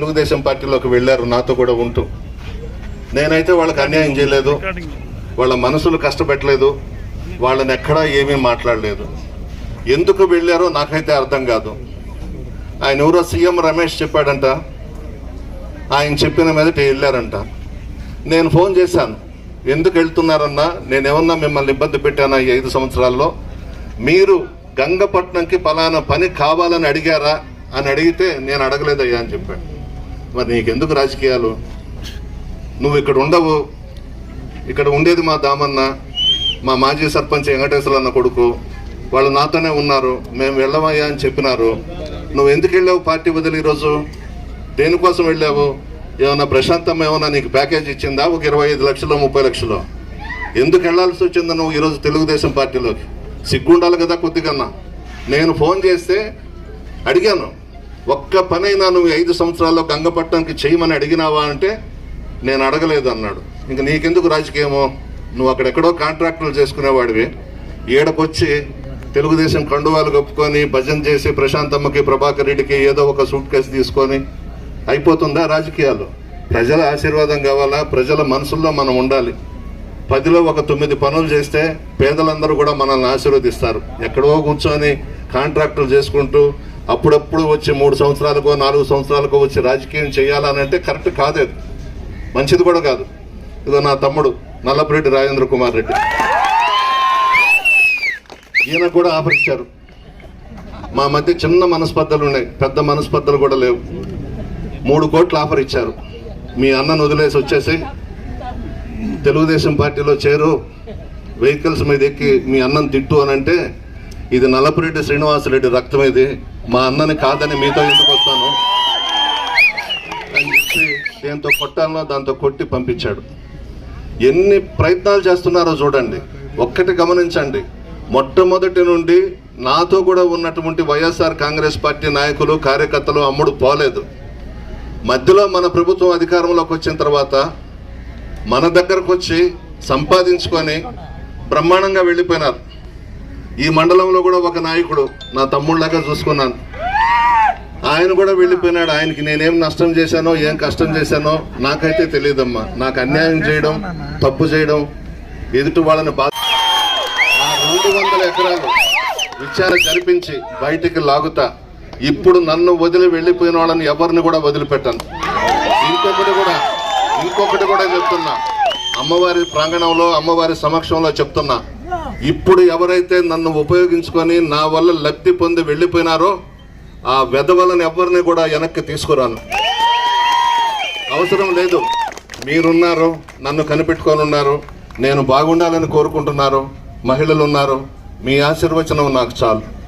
తెలుగుదేశం పార్టీలోకి వెళ్ళారు. నాతో కూడా ఉంటూ. నేనైతే వాళ్ళకి అన్యాయం చేయలేదు. వాళ్ళ మనసులు కష్టపెట్టలేదు. వాళ్ళని ఎక్కడా ఏమీ మాట్లాడలేదు. ఎందుకు వెళ్ళారో నాకైతే అర్థం కాదు. ఆయన ఎవరో సీఎం రమేష్ చెప్పాడంట. ఆయన చెప్పిన మీదట వెళ్ళారంట. నేను ఫోన్ చేశాను. ఎందుకు వెళ్తున్నారన్నా? నేనేమన్నా మిమ్మల్ని ఇబ్బంది పెట్టానా ఈ ఐదు సంవత్సరాల్లో? మీరు గంగపట్నంకి పలానా పని కావాలని అడిగారా? అని అడిగితే నేను అడగలేదయ్యా అని చెప్పాడు. మరి నీకెందుకు రాజకీయాలు? నువ్వు ఇక్కడ ఉండవు. ఇక్కడ ఉండేది మా దామన్న మా మాజీ సర్పంచ్ వెంకటేశ్వర అన్న కొడుకు. వాళ్ళు నాతోనే ఉన్నారు. మేము వెళ్ళవయ్యా అని చెప్పినారు. నువ్వు ఎందుకు వెళ్ళావు పార్టీ వదిలి ఈరోజు? దేనికోసం వెళ్ళావు? ఏమన్నా ప్రశాంతం ఏమన్నా నీకు ప్యాకేజ్ ఇచ్చిందా? ఒక ఇరవై ఐదు లక్షలు ముప్పై లక్షలు. ఎందుకు వెళ్ళాల్సి వచ్చిందో నువ్వు ఈరోజు తెలుగుదేశం పార్టీలోకి? సిగ్గుండాలి కదా కొద్దిగా నేను ఫోన్ చేస్తే అడిగాను. ఒక్క పనైనా నువ్వు ఐదు సంవత్సరాల్లో గంగపట్నంకి చేయమని అడిగినావా అంటే నేను అడగలేదు అన్నాడు ఇంక నీకెందుకు రాజకీయమో? నువ్వు అక్కడెక్కడో కాంట్రాక్టులు చేసుకునేవాడివి. ఈడకొచ్చి తెలుగుదేశం కండువాలు కప్పుకొని భజన చేసి ప్రశాంతమ్మకి ప్రభాకర్ రెడ్డికి ఏదో ఒక సూట్ కేసు తీసుకొని అయిపోతుందా రాజకీయాలు? ప్రజల ఆశీర్వాదం కావాలా? ప్రజల మనసుల్లో మనం ఉండాలి. పదిలో ఒక తొమ్మిది పనులు చేస్తే పేదలందరూ కూడా మనల్ని ఆశీర్వదిస్తారు. ఎక్కడో కూర్చొని కాంట్రాక్టులు చేసుకుంటూ అప్పుడప్పుడు వచ్చి మూడు సంవత్సరాలకో నాలుగు సంవత్సరాలకో వచ్చి రాజకీయం చేయాలని అంటే కరెక్ట్ కాదు మంచిది కూడా కాదు. ఇదో నా తమ్ముడు నల్లపురెడ్డి రాజేంద్ర కుమార్ రెడ్డి. ఈయన కూడా ఆఫర్ ఇచ్చారు మా మధ్య చిన్న మనస్పర్ధలు ఉన్నాయి. పెద్ద మనస్పర్ధలు కూడా లేవు. మూడు కోట్లు ఆఫర్ ఇచ్చారు. మీ అన్నను వదిలేసి వచ్చేసి తెలుగుదేశం పార్టీలో చేరు. వెహికల్స్ మీద ఎక్కి మీ అన్నం తిట్టు అని అంటే ఇది నల్లపురెడ్డి శ్రీనివాసరెడ్డి రక్తం ఇది మా అన్నని కాదని మీతో ఎందుకు వస్తాను? అని చెప్పి దేంతో కొట్టాలనో దాంతో కొట్టి పంపించాడు. ఎన్ని ప్రయత్నాలు చేస్తున్నారో చూడండి. ఒక్కటి గమనించండి. మొట్టమొదటి నుండి నాతో కూడా ఉన్నటువంటి వైఎస్ఆర్ కాంగ్రెస్ పార్టీ నాయకులు కార్యకర్తలు అమ్ముడు పోలేదు. మధ్యలో మన ప్రభుత్వం అధికారంలోకి వచ్చిన తర్వాత మన దగ్గరకు వచ్చి సంపాదించుకొని బ్రహ్మాండంగా వెళ్ళిపోయినారు. ఈ మండలంలో కూడా ఒక నాయకుడు నా తమ్ముళ్ళగా చూసుకున్నాను. ఆయన కూడా వెళ్ళిపోయినాడు. ఆయనకి నేనేం నష్టం చేశానో ఏం కష్టం చేశానో నాకైతే తెలియదమ్మా. నాకు అన్యాయం చేయడం తప్పు చేయడం ఎదుటి వాళ్ళని బాధ ఆ రెండు వందల ఎకరాలు విచారణ జరిపించి బయటికి లాగుతా. ఇప్పుడు నన్ను వదిలి వెళ్ళిపోయిన వాళ్ళని ఎవరిని కూడా వదిలిపెట్టాను. ఇంకొకటి కూడా ఇంకొకటి కూడా చెప్తున్నా. అమ్మవారి ప్రాంగణంలో అమ్మవారి సమక్షంలో చెప్తున్నా. ఇప్పుడు ఎవరైతే నన్ను ఉపయోగించుకొని నా వల్ల లబ్ధి పొంది వెళ్ళిపోయినారో ఆ వెధవలను ఎవరిని కూడా వెనక్కి తీసుకురాను. అవసరం లేదు. మీరున్నారు నన్ను కనిపెట్టుకొని ఉన్నారు నేను బాగుండాలని కోరుకుంటున్నారు మహిళలు ఉన్నారు మీ ఆశీర్వచనం నాకు చాలు.